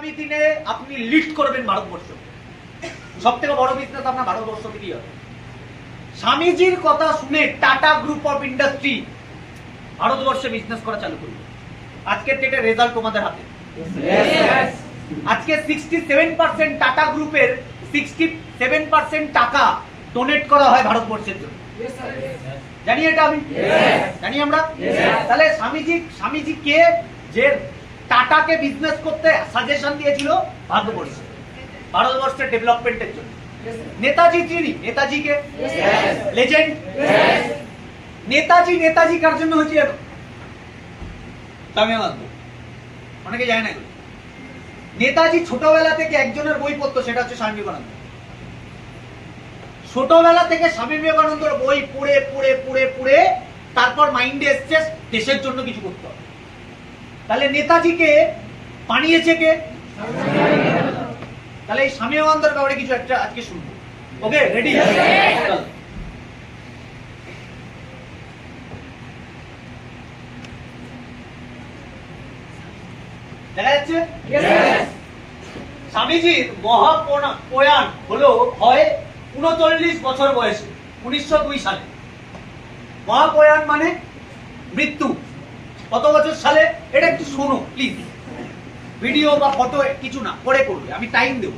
আগামী দিনে আপনি লিড করবেন ভারতবর্ষ। সব থেকে বড় বিজনেস আপনার ভারতবর্ষ থেকেই হবে। স্বামীজির কথা শুনে টাটা গ্রুপ অফ ইন্ডাস্ট্রি ভারতবর্ষে বিজনেস করা চালু করবে আজকের ডেটে রেজাল্ট তোমাদের হাতে। আজকে সিক্সটি সেভেন পার্সেন্ট টাটা গ্রুপের সিক্সটি সেভেন পার্সেন্ট টাকা ডোনেট করা হয় ভারতবর্ষের জন্য। জানি এটা আমি? জানি আমরা? তাহলে স্বামীজি স্বামীজি কে যে টাটাকে বিজনেস করতে সাজেশন দিয়েছিল ভারতবর্ষে। ভারতবর্ষের ডেভেলপমেন্টের জন্য। নেতাজি চিনি নেতাজিকে? লেজেন্ড নেতাজি নেতাজি কার জন্য হয়েছে জানো অনেকে জানে না। নেতাজি ছোটবেলা থেকে একজনের বই পড়তো সেটা হচ্ছে স্বামী বিবেকানন্দ। ছোটবেলা থেকে স্বামী বিবেকানন্দর বই পড়ে পড়ে পড়ে পড়ে তারপর মাইন্ডে এসছে দেশের জন্য কিছু করতে হবে। তাহলে নেতাজিকে বানিয়েছে কে? তাহলে এই স্বামী বিবেকানন্দর ব্যাপারে কিছু একটা আজকে শুনব। ওকে রেডি দেখা যাচ্ছে? স্বামীজির মহাপ্রয়াণ হলো হয় উনচল্লিশ বছর বয়সে উনিশশো দুই সালে। মহাপ্রয়াণ মানে মৃত্যু। কত বছর সালে? এটা একটু শোনো প্লিজ ভিডিও বা ফটো কিছু না পরে করবে আমি টাইম দেব।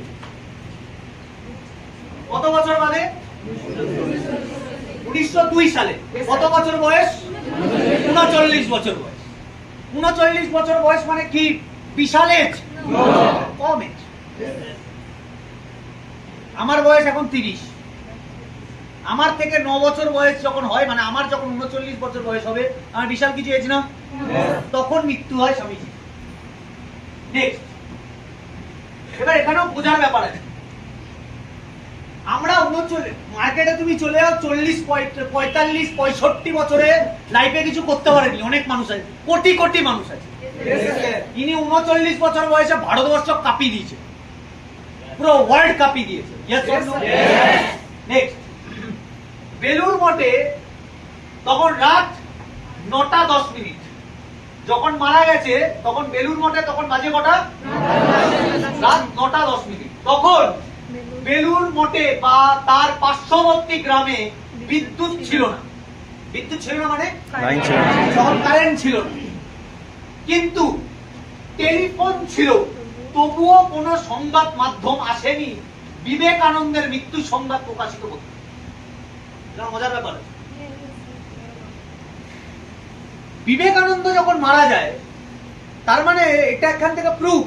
কত বছর মানে? উনিশশো দুই সালে। কত বছর বয়স? উনচল্লিশ বছর বয়স। উনচল্লিশ বছর বয়স মানে কি? বিশাল এজ কম এজ আমার বয়স এখন তিরিশ। আমার থেকে ন বছর বয়স যখন হয় মানে আমার যখন উনচল্লিশ বছর বয়স হবে আমার বিশাল কিছু এজ না? তখন মৃত্যু হয় স্বামীজি। নেক্সট এবার এখানেও বোঝার ব্যাপার আছে। আমরা উনচল্লিশ মার্কেটে তুমি চলে যাও চল্লিশ পঁয়তাল্লিশ পঁয়ষট্টি বছরে লাইফে কিছু করতে পারেনি অনেক মানুষ আছে কোটি কোটি মানুষ আছে। ইনি উনচল্লিশ বছর বয়সে ভারতবর্ষ কাঁপিয়ে দিয়েছে। পুরো ওয়ার্ল্ড কাঁপিয়ে দিয়েছে। নেক্সট বেলুর মঠে তখন রাত নটা দশ মিনিট। যখন মারা গেছে তখন বেলুর মঠে তখন বাজে কটা? রাত নটা দশ মিনিট। তখন বেলুর মঠে বা তার পার্শ্ববর্তী গ্রামে বিদ্যুৎ ছিল না। বিদ্যুৎ ছিল না মানে? লাইন ছিল না। তখন কারেন্ট ছিল না। কিন্তু টেলিফোন ছিল। তবুও কোনো সংবাদ মাধ্যম আসেনি। বিবেকানন্দের মৃত্যু সংবাদ প্রকাশিত করতে এটা মজার ব্যাপার। বিবেকানন্দ যখন মারা যায় তার মানে এটা এখান থেকে প্রুফ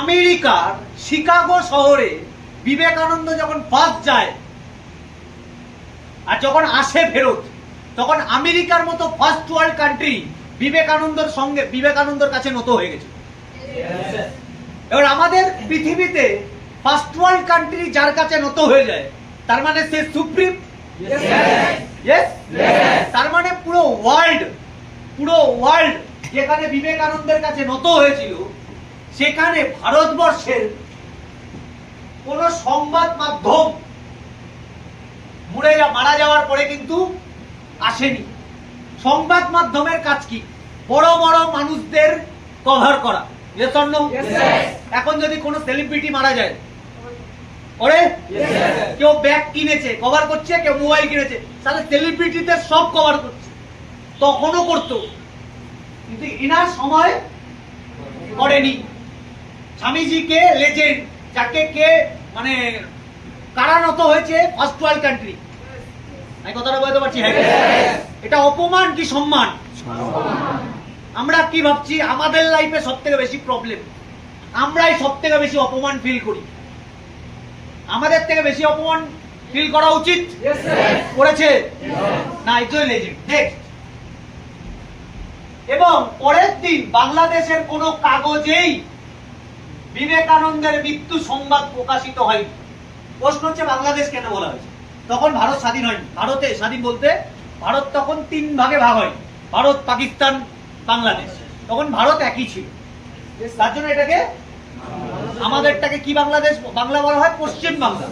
আমেরিকার শিকাগো শহরে বিবেকানন্দ যখন ফার্স্ট যায় আর যখন আসে ফেরত তখন আমেরিকার মতো ফার্স্ট ওয়ার্ল্ড কান্ট্রি বিবেকানন্দর সঙ্গে বিবেকানন্দর কাছে নত হয়ে গেছে। এবার আমাদের পৃথিবীতে ফার্স্ট ওয়ার্ল্ড কান্ট্রি যার কাছে নত হয়ে যায় তার মানে সে সুপ্রিম? তার মানে পুরো ওয়ার্ল্ড পুরো ওয়ার্ল্ড যেখানে বিবেকানন্দের কাছে নত হয়েছিল সেখানে ভারতবর্ষের কোন সংবাদ মাধ্যম মরে যা মারা যাওয়ার পরে কিন্তু আসেনি। সংবাদ মাধ্যমের কাজ কি? বড় বড় মানুষদের কভার করা? এখন যদি কোনো সেলিব্রিটি মারা যায় ওরে? কেউ ব্যাগ কিনেছে কভার করছে কেউ মোবাইল কিনেছে তাহলে সেলিব্রিটিদের সব কভার করছে। তখনও করতো। কিন্তু এনার সময় করেনি। স্বামীজিকে লেজেন্ড যাকে কে মানে কারানত হয়েছে ফার্স্ট ওয়ার্ল্ড কান্ট্রি আমি কথাটা বলতে পারছি? হ্যাঁ এটা অপমান কি সম্মান? আমরা কি ভাবছি? আমাদের লাইফে সব থেকে বেশি প্রবলেম আমরাই সব থেকে বেশি অপমান ফিল করি। আমাদের থেকে বেশি অপমান ফিল করা উচিত? করেছে? না এটাই লেজেন্ড নেক্সট এবং পরের দিন বাংলাদেশের কোন কাগজেই বিবেকানন্দের মৃত্যু সংবাদ প্রকাশিত হয়নি। প্রশ্ন হচ্ছে বাংলাদেশ কেন বলা হয়েছে? তখন ভারত স্বাধীন হয়নি। ভারতে স্বাধীন বলতে ভারত তখন তিন ভাগে ভাগ হয়। ভারত পাকিস্তান বাংলাদেশ। তখন ভারত একই ছিল। তার জন্য এটাকে আমাদেরটাকে কি বাংলাদেশ, বাংলা বলা হয় পশ্চিম বাংলা।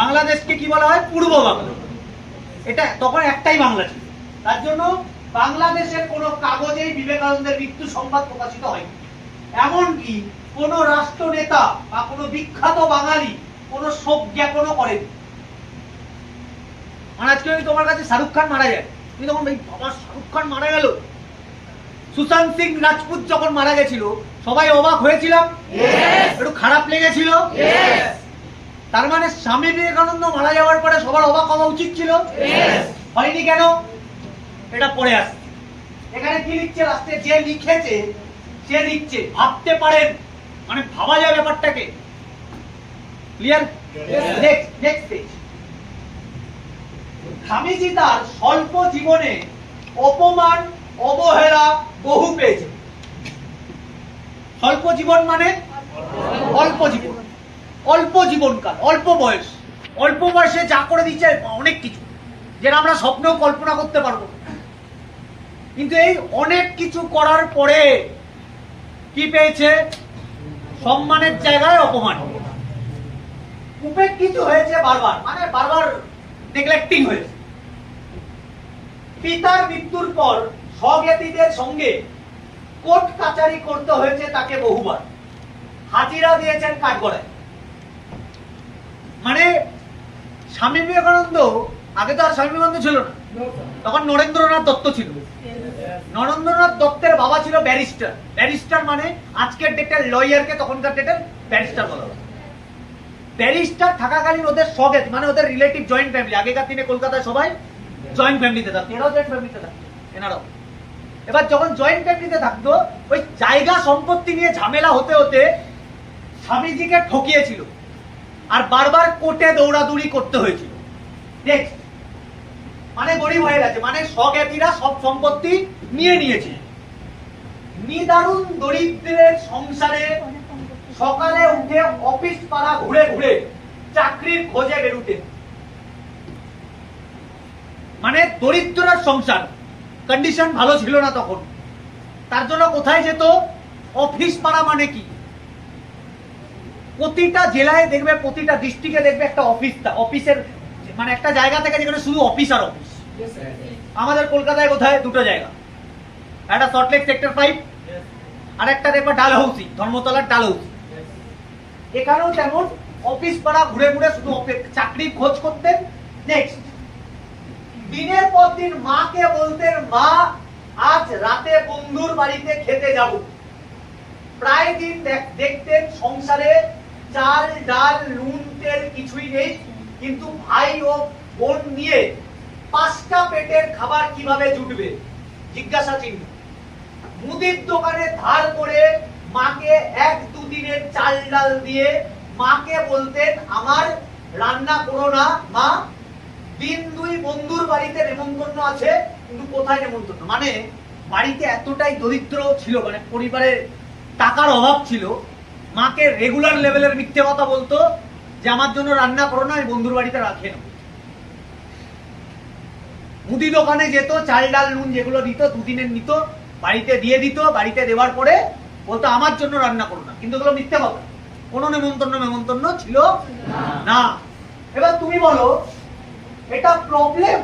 বাংলাদেশকে কি বলা হয় পূর্ব বাংলা। এটা তখন একটাই বাংলা ছিল। তার জন্য বাংলাদেশের কোন কাগজেই বিবেকানন্দের মৃত্যু সংবাদ প্রকাশিত হয়নি। এমনকি কোন রাষ্ট্রনেতা বা কোনো বিখ্যাত বাঙালি কোন শোক জ্ঞাপনও করেনি। মানে আজকে তোমার কাছে শাহরুখ খান মারা যায়, তুমি তখন ভাই বাবা, শাহরুখ খান মারা গেল? সুশান্ত সিং রাজপুত যখন মারা গেছিল সবাই অবাক হয়েছিলাম। একটু খারাপ লেগেছিল। তার মানে স্বামী বিবেকানন্দ মারা যাওয়ার পরে সবার অবাক হওয়া উচিত ছিল। হয়নি কেন? এটা পড়ে আসছে। এখানে কি লিখছে লাস্টে? যে লিখেছে সে লিখছে ভাবতে পারেন। মানে ভাবা যায় ব্যাপারটাকে। Clear next next page Swamiji তার স্বল্প জীবনে অপমান অবহেলা বহু পেয়েছে স্বল্প জীবন মানে? অল্প জীবন। অল্প জীবনকাল, অল্প বয়স। অল্প বয়সে যা করে দিচ্ছে অনেক কিছু, যেটা আমরা স্বপ্নেও কল্পনা করতে পারব কিন্তু এই অনেক কিছু করার পরে কি পেয়েছে? সম্মানের জায়গায় অপমান। উপেক্ষিত হয়েছে বারবার মানে বারবার নেগলেক্টিং হয়েছে। পিতার মৃত্যুর পর স্বজ্ঞাতিদের সঙ্গে কোর্ট কাচারি করতে হয়েছে তাকে বহুবার। হাজিরা দিয়েছেন কাঠগড়ায়। মানে স্বামী বিবেকানন্দ আগে তো আর স্বামী বিবেকানন্দ ছিল না। তখন নরেন্দ্রনাথ দত্ত ছিল। নরেন্দ্রনাথ দত্তের বাবা ছিল ব্যারিস্টার। ব্যারিস্টার মানে আজকের ডেটের লয়ারকে তখনকার ডেটের ব্যারিস্টার বলা ব্যারিস্টার থাকাকালীন ওদের স্বগেত মানে ওদের রিলেটিভ জয়েন্ট ফ্যামিলি আগেকার দিনে কলকাতায় সবাই জয়েন্ট ফ্যামিলিতে থাকতো। এরাও জয়েন্ট ফ্যামিলিতে থাকতো। এনারাও। এবার যখন জয়েন্ট ফ্যামিলিতে থাকতো, ওই জায়গা সম্পত্তি নিয়ে ঝামেলা হতে হতে স্বামীজিকে ঠকিয়েছিল। আর বারবার কোর্টে দৌড়াদৌড়ি করতে হয়েছিল। মানে গরিব হয়ে গেছে মানে স্বজ্ঞাতীরা সব সম্পত্তি নিয়ে নিয়েছে। নিদারুণ দরিদ্রের সংসারে সকালে উঠে অফিস পাড়া ঘুরে ঘুরে চাকরির খোঁজে বেরুতেন মানে দরিদ্রের সংসার। কন্ডিশন ভালো ছিল না তখন। তার জন্য কোথায় যেত? অফিস পাড়া মানে কি? প্রতিটা জেলায় দেখবে প্রতিটা ডিস্ট্রিক্টে দেখবে একটা অফিস অফিসের মানে একটা জায়গা থেকে যেখানে শুধু অফিস আর অফিস আমাদের কলকাতায় কোথায়? দুটো জায়গা। একটা সল্টলেক সেক্টর ফাইভ আর একটা দেখবে ডালহৌসি ধর্মতলার ডালহৌসি এখানেও তেমন অফিস পাড়া ঘুরে ঘুরে শুধু চাকরির খোঁজ করতেন নেক্সট দিনের পর দিন মাকে বলতেন, মা, আজ রাতে বন্ধুর বাড়িতে খেতে যাব। প্রায় দিন দেখতেন সংসারে চাল, ডাল, নুন, তেল কিছুই নেই, কিন্তু ভাই ও বোন নিয়ে পাঁচটা পেটের খাবার কীভাবে জুটবে? জিজ্ঞাসা চিহ্ন। মুদির দোকানে ধার করে মাকে এক দুদিনের চাল ডাল দিয়ে মাকে বলতেন, আমার রান্না করো না, মা। দিন দুই বন্ধুর বাড়িতে নেমন্তন্ন আছে, কিন্তু কোথায় নেমন্তন্ন? মানে বাড়িতে এতটাই দরিদ্র ছিল মানে পরিবারে টাকার অভাব ছিল, মাকে রেগুলার লেভেলের মিথ্যে কথা বলতো, যে আমার জন্য রান্না করো না, আমি বন্ধুর বাড়িতে রাখে না। মুদি দোকানে যেত, চাল ডাল, নুন যেগুলো দিত দুদিনের নিত, বাড়িতে দিয়ে দিত, বাড়িতে দেওয়ার পরে বলতো, আমার জন্য রান্না করো না। কিন্তু ওগুলো মিথ্যে কথা। কোনো নেমন্তন্ন নেমন্তন্ন ছিল না। এবার তুমি বলো এটা প্রবলেম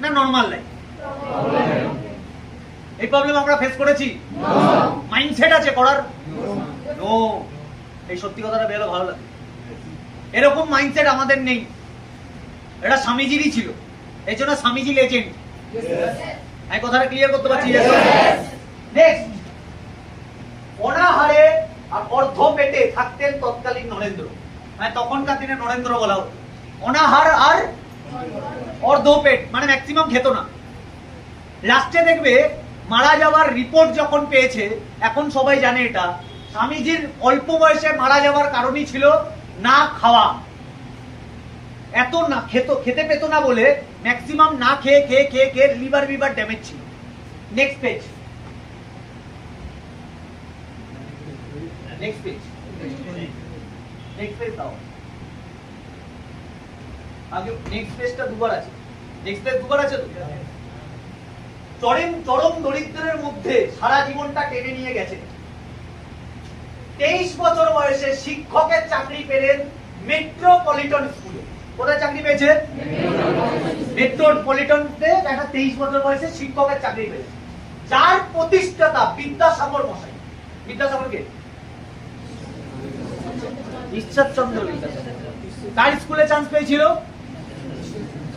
না নর্মাল লাইফ এই প্রবলেম আমরা ফেস করেছি? মাইন্ডসেট আছে করার? নো এই সত্যি কথাটা বেরো ভালো লাগে। এরকম মাইন্ডসেট আমাদের নেই। এটা স্বামীজিরই ছিল। এই জন্য স্বামীজি লেজেন্ড আমি কথাটা ক্লিয়ার করতে পারছি? নেক্সট অনাহারে আর অর্ধ পেটে থাকতেন তৎকালীন নরেন্দ্র। মানে তখনকার দিনে নরেন্দ্র বলা হতো। অনাহার আর অর্ধ পেট মানে ম্যাক্সিমাম খেত না। লাস্টে দেখবে মারা যাওয়ার রিপোর্ট যখন পেয়েছে, এখন সবাই জানে এটা, স্বামীজির অল্প বয়সে মারা যাওয়ার কারণই ছিল না খাওয়া। এত না খেত, খেতে পেত না বলে ম্যাক্সিমাম না খেয়ে খেয়ে খেয়ে খেয়ে লিভার বিভার ড্যামেজ ছিল। Next page next page next page দাও। আগে নেক্সট পেজটা দুবার আছে। নেক্সট পেজ দুবার আছে তো? চরম চরম দরিদ্রের মধ্যে সারা জীবনটা টেনে নিয়ে গেছে। তেইশ বছর বয়সে শিক্ষকের চাকরি পেলেন মেট্রোপলিটন স্কুলে কোথায় চাকরি পেয়েছে? মেট্রোপলিটনতে একটা তেইশ বছর বয়সে শিক্ষকের চাকরি পেলেন। যার প্রতিষ্ঠাতা বিদ্যাসাগর মশাই। বিদ্যাসাগর কে? ঈশ্বরচন্দ্র বিদ্যাসাগর। কার স্কুলে চান্স পেয়েছিল?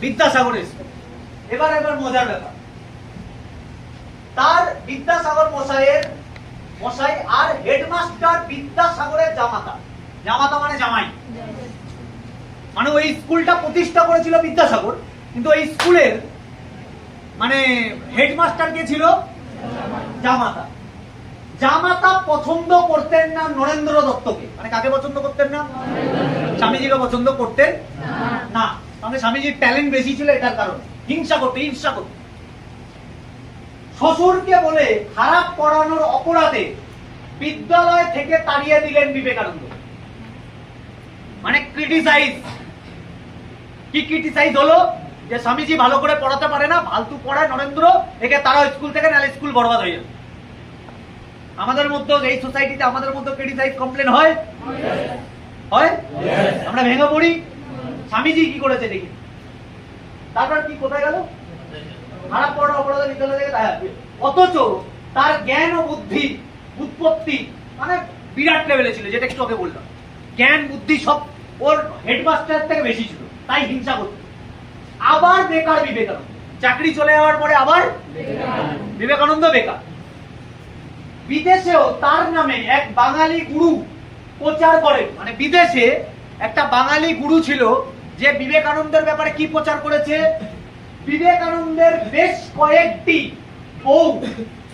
বিদ্যাসাগরের স্কুল। এবার এবার মজার ব্যাপার। তার বিদ্যাসাগর মশাইয়ের মশাই আর হেডমাস্টার বিদ্যাসাগরের জামাতা। জামাতা মানে জামাই। মানে ওই স্কুলটা প্রতিষ্ঠা করেছিল বিদ্যাসাগর, কিন্তু ওই স্কুলের মানে হেডমাস্টার কে ছিল? জামাতা। জামাতা পছন্দ করতেন না নরেন্দ্র দত্তকে। মানে কাকে পছন্দ করতেন না? স্বামীজিকে পছন্দ করতেন না। তাহলে স্বামীজির ট্যালেন্ট বেশি ছিল এটার কারণে। হিংসা করতে ঈর্ষা করতে। শ্বশুরকে বলে খারাপ পড়ানোর অপরাধে বিদ্যালয় থেকে তাড়িয়ে দিলেন বিবেকানন্দ। মানে ক্রিটিসাইজ কি ক্রিটিসাইজ হলো? যে স্বামীজি ভালো করে পড়াতে পারে না ফালতু পড়ায় নরেন্দ্র একে তারা স্কুল থেকে নাহলে স্কুল বরবাদ হয়ে যাবে। আমাদের মধ্যে এই সোসাইটিতে আমাদের মধ্যে ক্রিটিসাইজ কমপ্লেন হয়? হয়? আমরা ভেঙে পড়ি? স্বামীজি কি করেছে দেখি। তারপর কি, কোথায় গেল? খারাপ পড়া অপরাধ বিদ্যালয় থেকে অথচ তার জ্ঞান ও বুদ্ধি, উৎপত্তি মানে বিরাট লেভেলে ছিল, যেটা একটু আগে বললাম। জ্ঞান, বুদ্ধি সব ওর হেডমাস্টার থেকে বেশি ছিল, তাই হিংসা করত। আবার বেকার বিবেকানন্দ। চাকরি চলে যাওয়ার পরে আবার বিবেকানন্দ বেকার। বিদেশেও তার নামে এক বাঙালি গুরু প্রচার করেন। মানে বিদেশে একটা বাঙালি গুরু ছিল যে বিবেকানন্দের ব্যাপারে কি প্রচার করেছে? বিবেকানন্দের বেশ কয়েকটি বউ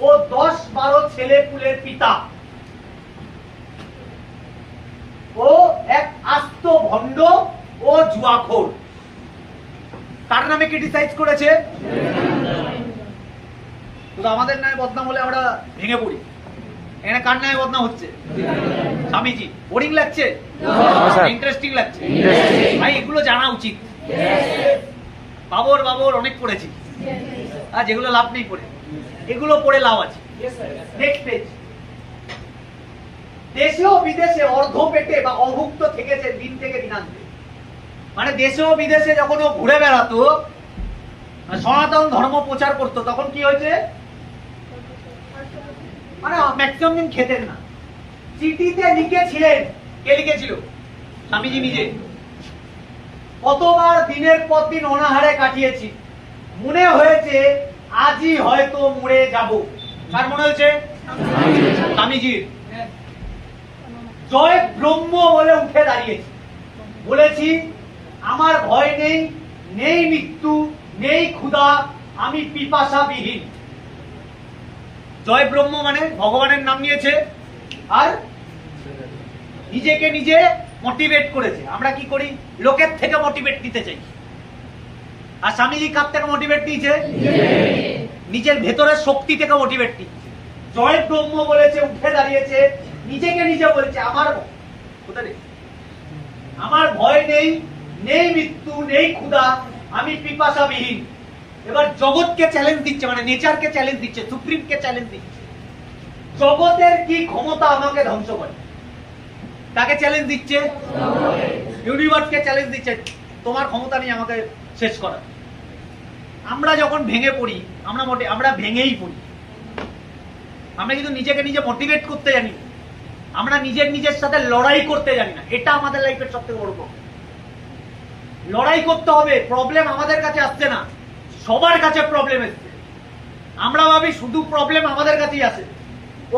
ও দশ বারো ছেলে পুলের পিতা। ও এক আস্ত ভণ্ড ও জুয়াখোর। তার নামে ক্রিটিসাইজ করেছে? শুধু আমাদের নামে বদনাম হলে আমরা ভেঙে পড়ি। এখানে কার নামে বদনাম হচ্ছে? স্বামীজি। বোরিং লাগছে? ইন্টারেস্টিং লাগছে? ভাই এগুলো জানা উচিত। বাবর বাবর অনেক পড়েছি। আর যেগুলো লাভ নেই পড়ে। এগুলো পড়ে লাভ আছে। নেক্সট পেজ দেশে ও বিদেশে অর্ধ পেটে বা অভুক্ত থেকেছে দিন থেকে দিনান্তে মানে দেশে ও বিদেশে যখন ও ঘুরে বেড়াতো সনাতন ধর্ম প্রচার করতো তখন কি হয়েছে? মানে ম্যাক্সিমাম দিন খেতেন না। চিঠিতে লিখেছিলেন, কে লিখেছিল? স্বামীজি নিজে। কতবার দিনের পর দিন অনাহারে কাটিয়েছি। মনে হয়েছে, আজই হয়তো মরে যাব। কার মনে হয়েছে? স্বামীজির। জয় ব্রহ্ম বলে উঠে দাঁড়িয়েছি। বলেছি, আমার ভয় নেই নেই মৃত্যু, নেই ক্ষুধা, আমি পিপাসাবিহীন। জয় ব্রহ্ম মানে ভগবানের নাম নিয়েছে আর নিজেকে নিজে মোটিভেট করেছে। আমরা কি করি? লোকের থেকে মোটিভেট নিতে চাই। আর স্বামীজি কার থেকে মোটিভেট নিয়েছে? নিজের। ভেতরের শক্তি থেকে মোটিভেট নিচ্ছে জয় ব্রহ্ম বলেছে উঠে দাঁড়িয়েছে নিজেকে নিজে বলেছে আমার কোথায় আমার ভয় নেই নেই মৃত্যু নেই ক্ষুধা আমি পিপাসাবিহীন। এবার জগৎকে চ্যালেঞ্জ দিচ্ছে মানে নেচারকে চ্যালেঞ্জ দিচ্ছে, সুপ্রিমকে চ্যালেঞ্জ দিচ্ছে। জগতের কি ক্ষমতা আমাকে ধ্বংস করে? তাকে চ্যালেঞ্জ দিচ্ছে? ইউনিভার্সকে চ্যালেঞ্জ দিচ্ছে। তোমার ক্ষমতা নেই আমাকে শেষ করা। আমরা যখন ভেঙে পড়ি, আমরা মোটে, আমরা ভেঙেই পড়ি। আমরা কিন্তু নিজেকে নিজে মোটিভেট করতে জানি আমরা নিজের নিজের সাথে লড়াই করতে জানি না। এটা আমাদের লাইফের সব থেকে বড়। লড়াই করতে হবে প্রবলেম আমাদের কাছে আসছে না। সবার কাছে প্রবলেম এসছে। আমরা ভাবি শুধু প্রবলেম আমাদের কাছেই আসে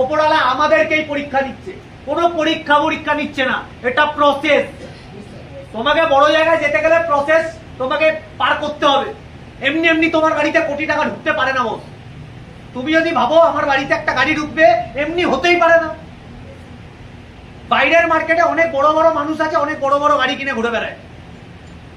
ওপরওয়ালা আমাদেরকেই পরীক্ষা দিচ্ছে। কোনো পরীক্ষা পরীক্ষা নিচ্ছে না। এটা প্রসেস তোমাকে বড় জায়গায় যেতে গেলে প্রসেস তোমাকে পার করতে হবে। এমনি এমনি তোমার গাড়িতে কোটি টাকা ঢুকতে পারে না বস তুমি যদি ভাবো আমার বাড়িতে একটা গাড়ি ঢুকবে, এমনি হতেই পারে না। বাইরের মার্কেটে অনেক বড় বড় মানুষ আছে, অনেক বড় বড় গাড়ি কিনে ঘুরে বেড়ায়।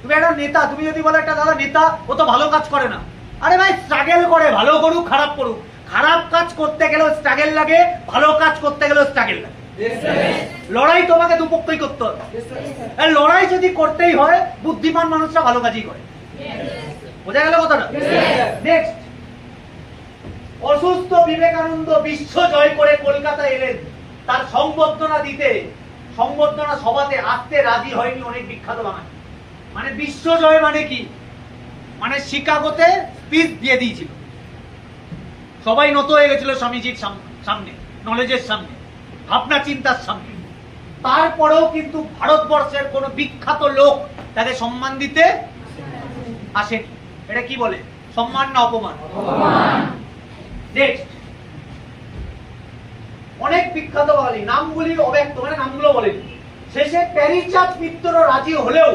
তুমি একটা নেতা তুমি যদি বলো একটা দাদা নেতা ও তো ভালো কাজ করে না। আরে ভাই স্ট্রাগেল করে ভালো করুক খারাপ করুক। খারাপ কাজ করতে গেলেও স্ট্রাগেল লাগে ভালো কাজ করতে গেলেও স্ট্রাগেল লাগে। লড়াই তোমাকে দুপক্ষই করতে হবে। লড়াই যদি করতেই হয় বুদ্ধিমান মানুষরা ভালো কাজই করে। বোঝা গেল কথাটা? নেক্সট অসুস্থ বিবেকানন্দ বিশ্ব জয় করে কলকাতা এলেন। তার সংবর্ধনা দিতে সংবর্ধনা সভাতে আসতে রাজি হয়নি অনেক বিখ্যাত বাঙালি। মানে বিশ্ব জয় মানে কি? মানে শিকাগোতে স্পিচ দিয়ে দিয়েছিল। সবাই নত হয়ে গেছিল স্বামীজির সামনে নলেজের সামনে ভাবনা চিন্তার সামনে। তারপরেও কিন্তু ভারতবর্ষের কোন বিখ্যাত লোক তাকে সম্মান দিতে আসেনি। এটা কি বলে? সম্মান না অপমান? নেক্সট অনেক বিখ্যাত বাঙালি নামগুলি অব্যক্ত মানে নামগুলো বলেনি। শেষে প্যারিচাঁদ মিত্র রাজি হলেও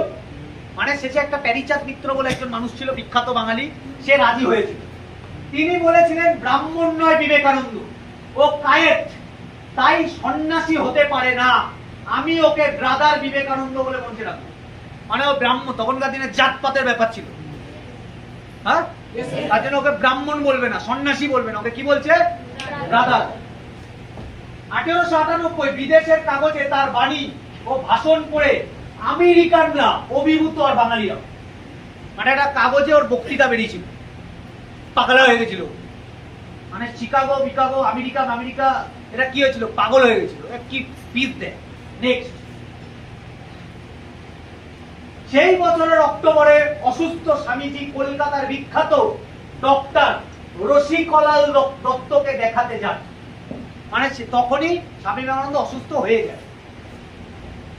মানে শেষে একটা প্যারিচাঁদ মিত্র বলে একজন মানুষ ছিল বিখ্যাত বাঙালি সে রাজি হয়েছিল। তিনি বলেছিলেন ব্রাহ্মণ নয় বিবেকানন্দ ও কায়েত তাই সন্ন্যাসী হতে পারে না। আমি ওকে ব্রাদার বিবেকানন্দ বলে রাখব মানে ও ব্রাহ্মণ তখনকার দিনে জাতপাতের ব্যাপার ছিল। হ্যাঁ? তার জন্য ওকে ব্রাহ্মণ বলবে না সন্ন্যাসী বলবে না ওকে কি বলছে? ব্রাদার। আঠেরোশো আটানব্বই বিদেশের কাগজে তার বাণী ও ভাষণ পড়ে আমেরিকানরা অভিভূত আর বাঙালিরা। মানে একটা কাগজে ওর বক্তৃতা বেরিয়েছিল। পাগলা হয়ে গেছিল। মানে চিকাগো, বিকাগো, আমেরিকা আমেরিকা, এটা কি হয়েছিল? পাগল হয়ে গেছিল। কি স্পিচ দেয়? নেক্সট সেই বছরের অক্টোবরে অসুস্থ স্বামীজি কলকাতার বিখ্যাত ডক্টর রসিকলাল দত্ত- দত্তকে দেখাতে যান। মানে তখনই স্বামী বিবেকানন্দ অসুস্থ হয়ে যায়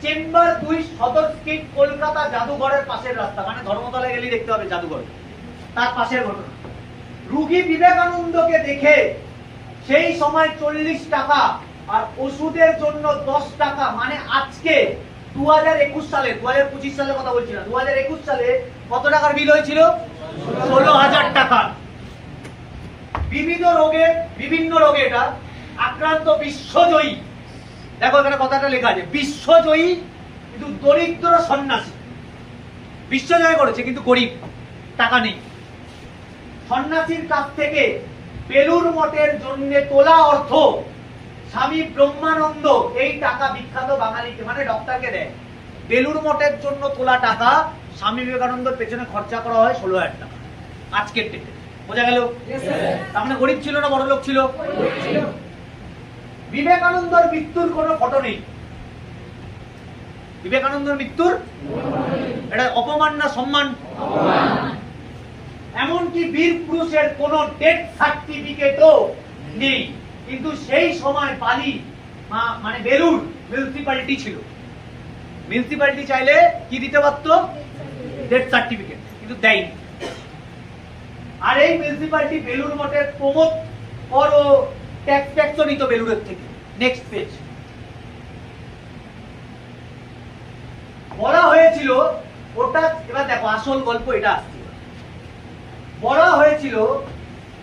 চেম্বার দুই সদর স্ট্রিট কলকাতা জাদুঘরের পাশের রাস্তা। মানে ধর্মতলায় গেলেই দেখতে হবে জাদুঘর। তার পাশের ঘটনা। রুগী বিবেকানন্দকে দেখে সেই সময় চল্লিশ টাকা আর ওষুধের জন্য দশ টাকা। মানে আজকে দু হাজার একুশ সালে দু হাজার পঁচিশ সালের কথা বলছি না দু হাজার একুশ সালে কত টাকার বিল হয়েছিল? ষোলো হাজার টাকা। বিবিধ রোগে, বিভিন্ন রোগে এটা আক্রান্ত বিশ্বজয়ী। দেখো এখানে কথাটা লেখা আছে বিশ্বজয়ী কিন্তু দরিদ্র সন্ন্যাসী। বিশ্বজয় করেছে কিন্তু গরিব টাকা নেই। সন্ন্যাসীর কাছ থেকে বেলুর মঠের জন্য তোলা অর্থ স্বামী ব্রহ্মানন্দ এই টাকা বিখ্যাত বাঙালিকে মানে ডক্টরকে দেয়। বেলুর মঠের জন্য তোলা টাকা স্বামী বিবেকানন্দর পেছনে খরচা করা হয় ষোলো হাজার টাকা। আজকের ডেটে বোঝা গেল? তার মানে গরিব ছিল না বড় লোক ছিল। বিবেকানন্দর মৃত্যুর কোনো ফটো নেই। বিবেকানন্দর মৃত্যুর এটা অপমান না সম্মান? এমনকি বীর পুরুষের কোন ডেথ সার্টিফিকেটও নেই। কিন্তু সেই সময় মা- মানে বেলুর মিউনিসিপ্যালিটি ছিল। মিউনিসিপ্যালিটি চাইলে কি দিতে পারতো? ডেথ সার্টিফিকেট কিন্তু দেয়নি। আর এই মিউনিসিপ্যালিটি বেলুর মঠের প্রমোদ ও ট্যাক্স ট্যাক্সও থেকে। নেক্সট পেজ বলা হয়েছিল, ওটা, এবার দেখো, আসল গল্প এটা আসছে। বলা হয়েছিল,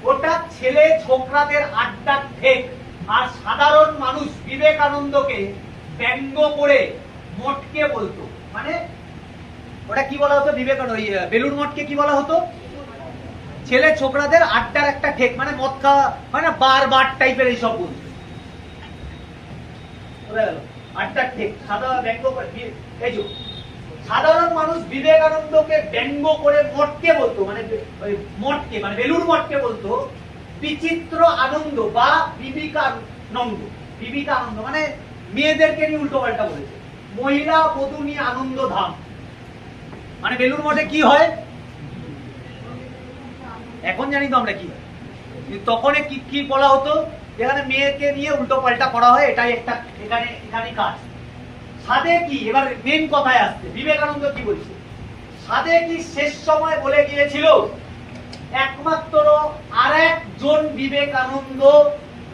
ওটা ছেলে ছোকরাদের আড্ডার ঠেক আর সাধারণ মানুষ বিবেকানন্দকে ব্যঙ্গ করে মঠকে বলতো। মানে ওটা কি বলা হতো? বিবেকানন্দ বেলুর মঠকে কি বলা হতো? ছেলে ছোকরাদের আড্ডার একটা ঠেক মানে মদ খাওয়া মানে বার বার টাইপের এইসব বোঝা আড্ডার ঠেক, সাদা ব্যঙ্গ সাধারণ মানুষ বিবেকানন্দকে ব্যঙ্গ করে মঠকে বলতো মানে মঠকে মানে বেলুর মঠকে বলতো, বিচিত্র আনন্দ বা বিবিকানন্দ বিবিকানন্দ মানে মেয়েদেরকে নিয়ে উল্টো পাল্টা বলেছে। মহিলা বধূ নিয়ে আনন্দ ধাম। মানে বেলুর মঠে কি হয়? এখন জানি তো আমরা কি তখন কি কি বলা হতো? যেখানে মেয়েকে নিয়ে উল্টো পাল্টা করা হয়, এটাই একটা এখানে এখানে কাজ। সাদে কি? এবার মেন কথায় আসছে। বিবেকানন্দ কি বলছে? সাদে কি শেষ সময় বলে গিয়েছিল? একমাত্র আর একজন বিবেকানন্দ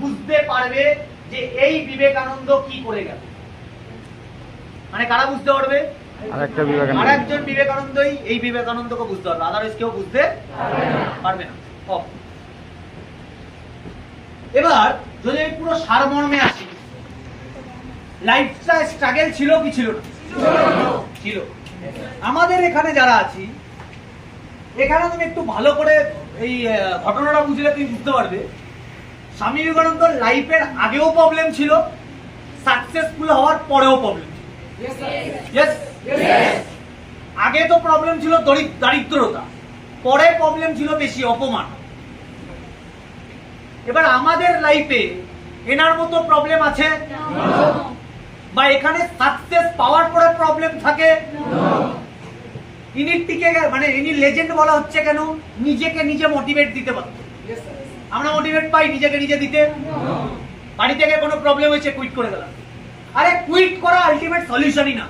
বুঝতে পারবে যে এই বিবেকানন্দ কি করে গেল। মানে কারা বুঝতে পারবে? আরেকটা বিবেকানন্দ। আর একজন বিবেকানন্দই এই বিবেকানন্দকে বুঝতে পারবে আদারওয়াইজ কেউ বুঝতে পারবে না। এবার যদি আমি পুরো সারমর্মে আসি লাইফটা স্ট্রাগল ছিল কি ছিল না? ছিল। আমাদের এখানে যারা আছি এখানে তুমি একটু ভালো করে এই ঘটনাটা বুঝলে তুমি বুঝতে পারবে। স্বামী বিবেকানন্দর লাইফের আগেও প্রবলেম ছিল সাকসেসফুল হওয়ার পরেও প্রবলেম Yes? আগে তো প্রবলেম ছিল দারিদ্রতা। পরে প্রবলেম ছিল বেশি অপমান। এবার আমাদের লাইফে এনার মতো প্রবলেম আছে? বা এখানে সাকসেস পাওয়ার পরে প্রবলেম থাকে? ইনি টিকে মানে ইনি লেজেন্ড বলা হচ্ছে কেন? নিজেকে নিজে মোটিভেট দিতে পারত। আমরা মোটিভেট পাই নিজেকে নিজে দিতে? বাড়ি থেকে কোনো প্রবলেম হয়েছে কুইট করে গেলাম। আরে কুইট করা আলটিমেট সলিউশনই না।